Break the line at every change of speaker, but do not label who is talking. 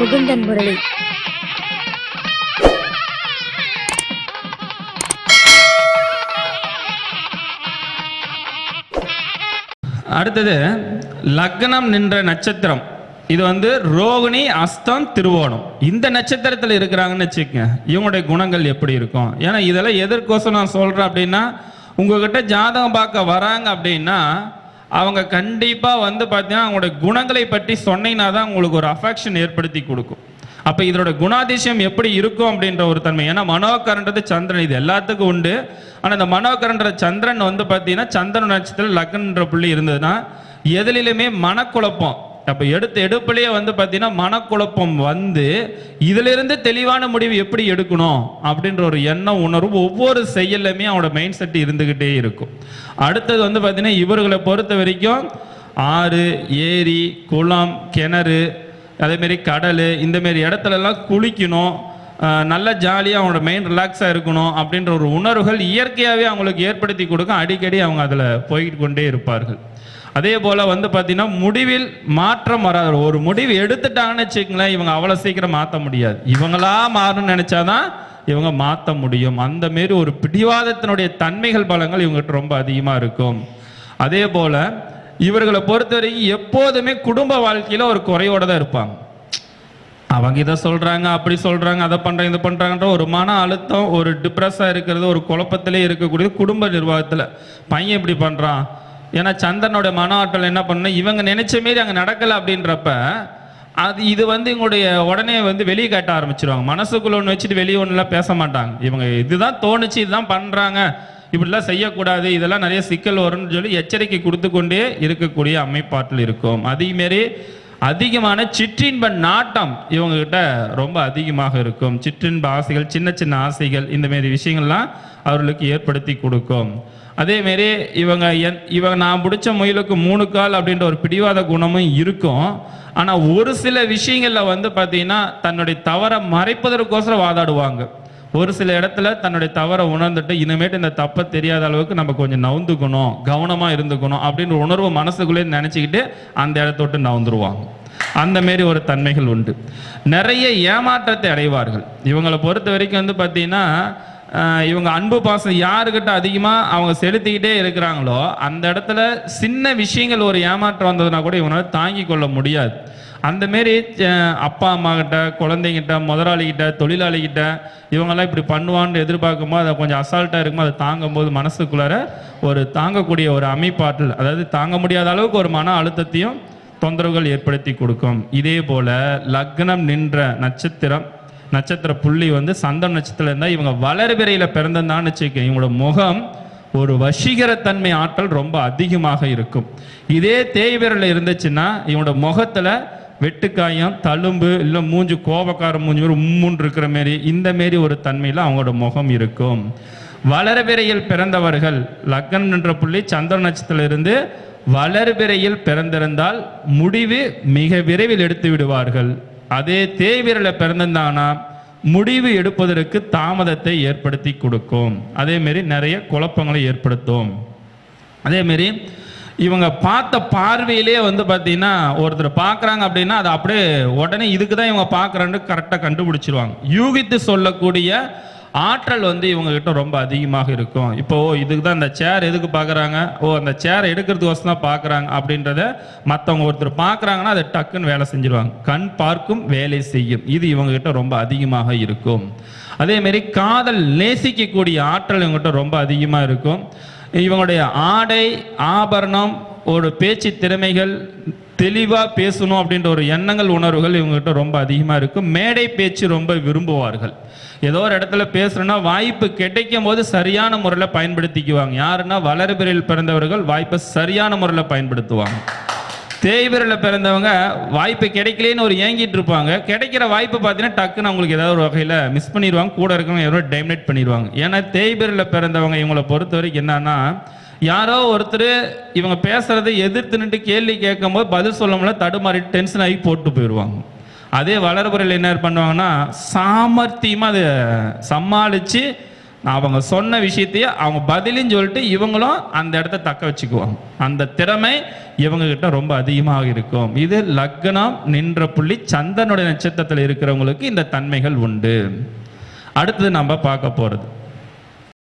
முகுந்தன் முரளி.
அடுத்தது லக்னம் நின்ற நட்சத்திரம். இது வந்து ரோகிணி அஸ்தம் திருவோணம். இந்த நட்சத்திரத்தில் இருக்கிறாங்கன்னு வச்சுக்கோங்க இவங்களுடைய குணங்கள் எப்படி இருக்கும்? ஏன்னா இதெல்லாம் எதற்கோசம் நான் சொல்கிறேன் அப்படின்னா உங்ககிட்ட ஜாதகம் பார்க்க வராங்க அப்படின்னா அவங்க கண்டிப்பாக வந்து பார்த்தீங்கன்னா அவங்களோட குணங்களை பற்றி சொன்னீங்கன்னா தான் உங்களுக்கு ஒரு அஃபெக்ஷன் ஏற்படுத்தி கொடுக்கும். அப்போ இதோட குணாதிசயம் எப்படி இருக்கும் அப்படின்ற ஒரு தன்மை. ஏன்னா மனோகரன்றது சந்திரன் இது எல்லாத்துக்கும் உண்டு. ஆனால் இந்த மனோகரன்ற சந்திரன் வந்து பார்த்தீங்கன்னா சந்திரன் நட்சத்திரம் லக்னன்ற புள்ளி இருந்ததுன்னா எதிலுமே மனக்குழப்பம் அப்போ எடுத்த எடுப்புலேயே வந்து பார்த்தீங்கன்னா மனக்குழப்பம் வந்து இதிலிருந்து தெளிவான முடிவு எப்படி எடுக்கணும் அப்படின்ற ஒரு எண்ணம் உணர்வு ஒவ்வொரு செயல்லையுமே அவனோட மைண்ட் செட் இருந்துக்கிட்டே இருக்கும். அடுத்தது வந்து பார்த்தீங்கன்னா இவர்களை பொறுத்த வரைக்கும் ஆறு ஏரி குளம் கிணறு அதேமாரி கடல் இந்தமாரி இடத்துலலாம் குளிக்கணும். நல்ல ஜாலியாக அவங்களோட மைண்ட் ரிலாக்ஸாக இருக்கணும் அப்படின்ற ஒரு உணர்வுகள் இயற்கையாகவே அவங்களுக்கு ஏற்படுத்தி கொடுக்க அடிக்கடி அவங்க அதில் போய்கிட்டு கொண்டே இருப்பார்கள். அதே போல் வந்து பார்த்தீங்கன்னா முடிவில் மாற்றம் வராது. ஒரு முடிவு எடுத்துட்டாங்கன்னு வச்சுக்கங்களேன் இவங்க அவ்வளோ சீக்கிரம் மாற்ற முடியாது. இவங்களா மாறணும்னு நினச்சாதான் இவங்க மாற்ற முடியும். அந்த மாரி ஒரு பிடிவாதத்தினுடைய தன்மைகள் பலங்கள் இவங்ககிட்ட ரொம்ப அதிகமாக இருக்கும். அதே போல் இவர்களை பொறுத்தவரைக்கும் எப்போதுமே குடும்ப வாழ்க்கையில் ஒரு குறையோடு தான் இருப்பாங்க. அவங்க இதை சொல்றாங்க அப்படி சொல்றாங்க அதை பண்றாங்க இது பண்றாங்கன்ற ஒரு மன அழுத்தம் ஒரு டிப்ரெஸ்ஸாக இருக்கிறது ஒரு குழப்பத்திலே இருக்கக்கூடியது குடும்ப நிர்வாகத்தில். பையன் இப்படி பண்றான். ஏன்னா சந்திரனோட மன ஆற்றல் என்ன பண்ண இவங்க நினைச்ச மாரி அங்கே நடக்கலை அப்படின்றப்ப அது இது வந்து எங்களுடைய உடனே வந்து வெளியே காட்ட ஆரம்பிச்சிருவாங்க. மனசுக்குள்ள ஒன்று வச்சுட்டு வெளியே ஒன்றுலாம் பேச மாட்டாங்க. இவங்க இதுதான் தோணுச்சு இதுதான் பண்றாங்க. இப்படிலாம் செய்யக்கூடாது இதெல்லாம் நிறைய சிக்கல் வரும்னு சொல்லி எச்சரிக்கை கொடுத்து கொண்டே இருக்கக்கூடிய அமைப்பாற்றல் இருக்கும். அதேமாரி அதிகமான சிற்றின்ப நாட்டம் இவங்ககிட்ட ரொம்ப அதிகமாக இருக்கும். சிற்றின்ப ஆசைகள் சின்ன சின்ன ஆசைகள் இந்த மாதிரி விஷயங்கள்லாம் அவர்களுக்கு ஏற்படுத்தி கொடுக்கும். அதேமாரி இவங்க என் இவங்க நான் பிடிச்ச முயலுக்கு மூணு கால் அப்படின்ற ஒரு பிடிவாத குணமும் இருக்கும். ஆனால் ஒரு சில விஷயங்களில் வந்து பார்த்தீங்கன்னா தன்னுடைய தவறை மறைப்பதற்கோசரம் வாதாடுவாங்க. ஒரு சில இடத்துல தன்னுடைய தவறை உணர்ந்துட்டு இனிமேட்டு இந்த தப்பை தெரியாத அளவுக்கு நம்ம கொஞ்சம் நவுந்துக்கணும் கவனமாக இருந்துக்கணும் அப்படின்ற உணர்வு மனசுக்குள்ளே நினச்சிக்கிட்டு அந்த இடத்த விட்டு நவுந்துருவாங்க. அந்த மாரி ஒரு தன்மைகள் உண்டு. நிறைய ஏமாற்றத்தை அடைவார்கள். இவங்களை பொறுத்த வரைக்கும் வந்து பார்த்தீங்கன்னா இவங்க அன்பு பாசம் யாருக்கிட்ட அதிகமாக அவங்க செலுத்திக்கிட்டே இருக்கிறாங்களோ அந்த இடத்துல சின்ன விஷயங்கள் ஒரு ஏமாற்றம் வந்ததுன்னா கூட இவங்களால தாங்கிக் கொள்ள முடியாது. அந்த மாரி அப்பா அம்மாக்கிட்ட குழந்தைங்கிட்ட குழந்தைகிட்ட முதலாளிகிட்ட தொழிலாளிகிட்ட இவங்கெல்லாம் இப்படி பண்ணுவான்னு எதிர்பார்க்கும்போது அதை கொஞ்சம் அசால்ட்டாக இருக்குமோ அதை தாங்கும்போது மனசுக்குள்ளார ஒரு தாங்கக்கூடிய ஒரு அமைப்பாற்றல் அதாவது தாங்க முடியாத அளவுக்கு ஒரு மன அழுத்தத்தையும் தொந்தரவுகள் ஏற்படுத்தி கொடுக்கும். இதே போல் லக்னம் நின்ற நட்சத்திரம் நட்சத்திர புள்ளி வந்து சந்தன நட்சத்திரம் இருந்தால் இவங்க வளர்பிறையில் பிறந்ததான்னு வச்சுக்க இவங்களோட முகம் ஒரு வசீகரத்தன்மை ஆற்றல் ரொம்ப அதிகமாக இருக்கும். இதே தேய்விரல் இருந்துச்சுன்னா இவனோட முகத்தில் வெட்டுக்காயம் தழும்பு இல்லை மூஞ்சு கோபக்கார மூஞ்சி ஒரு உம்முன்னு இருக்கிற மாரி இந்த மாரி ஒரு தன்மையில் அவங்களோட முகம் இருக்கும். வளர்பிறையில் பிறந்தவர்கள் லக்னம் என்ற புள்ளி சந்திர நட்சத்திரத்திலிருந்து வளர்பிறையில் பிறந்திருந்தால் முடிவு மிக விரைவில் எடுத்து விடுவார்கள். அதே தேவிரில் பிறந்திருந்தாங்கன்னா முடிவு எடுப்பதற்கு தாமதத்தை ஏற்படுத்தி கொடுக்கும். அதேமாரி நிறைய குழப்பங்களை ஏற்படுத்தும். அதேமாரி இவங்க பார்த்த பார்வையிலே வந்து பார்த்தீங்கன்னா ஒருத்தர் பார்க்குறாங்க அப்படின்னா அது அப்படியே உடனே இதுக்கு தான் இவங்க பார்க்குறான்னு கரெக்டாக கண்டுபிடிச்சிருவாங்க. யூகித்து சொல்லக்கூடிய ஆற்றல் வந்து இவங்க கிட்ட ரொம்ப அதிகமாக இருக்கும். இப்போ ஓ இதுக்கு தான் இந்த சேர் எதுக்கு பார்க்குறாங்க? ஓ அந்த சேரை எடுக்கிறதுக்கோசம் தான் பார்க்குறாங்க அப்படின்றத மற்றவங்க ஒருத்தர் பார்க்குறாங்கன்னா அதை டக்குன்னு வேலை செஞ்சிருவாங்க. கண் பார்க்கும் வேலை செய்யும். இது இவங்க கிட்ட ரொம்ப அதிகமாக இருக்கும். அதேமாரி காதல் நேசிக்கக்கூடிய ஆற்றல் இவங்ககிட்ட ரொம்ப அதிகமாக இருக்கும். இவங்களுடைய ஆடை ஆபரணம் ஒரு பேச்சு திறமைகள் தெளிவாக பேசணும் அப்படின்ற ஒரு எண்ணங்கள் உணர்வுகள் இவங்ககிட்ட ரொம்ப அதிகமாக இருக்கும் மேடை பேச்சு ரொம்ப விரும்புவார்கள். ஏதோ ஒரு இடத்துல பேசுகிறோன்னா வாய்ப்பு கிடைக்கும் போது சரியான முறையில் பயன்படுத்திக்குவாங்க. யாருன்னா வளர்பிறையில் பிறந்தவர்கள் வாய்ப்பை சரியான முறையில் பயன்படுத்துவாங்க. தேய்பிரில் பிறந்தவங்க வாய்ப்பு கிடைக்கலன்னு ஒரு ஏங்கிட்டு இருப்பாங்க. கிடைக்கிற வாய்ப்பு பார்த்தீங்கன்னா டக்குன்னு அவங்களுக்கு ஏதாவது ஒரு வகையில் மிஸ் பண்ணிடுவாங்க. கூட இருக்கவங்க யாரோ டைமினேட் பண்ணிடுவாங்க. ஏன்னா தேய்பிரில் பிறந்தவங்க இவங்களை பொறுத்த வரைக்கும் என்னன்னா யாரோ ஒருத்தர் இவங்க பேசுறதை எதிர்த்து நின்று கேள்வி கேட்கும்போது பதில் சொல்ல முடியல தடுமாறிட்டு டென்ஷன் ஆகி போட்டு போயிடுவாங்க. அதே வளர்புறையில் என்ன பண்ணுவாங்கன்னா சாமர்த்தியமாக அதை சமாளித்து அவங்க சொன்ன விஷயத்தையே அவங்க பதிலின்னு சொல்லிட்டு இவங்களும் அந்த இடத்த தக்க வச்சுக்குவாங்க. அந்த திறமை இவங்க கிட்ட ரொம்ப அதிகமாக இருக்கும். இது லக்னம் நின்ற புள்ளி சந்தனுடைய நட்சத்திரத்தில் இருக்கிறவங்களுக்கு இந்த தன்மைகள் உண்டு. அடுத்தது நம்ம பார்க்க போறது.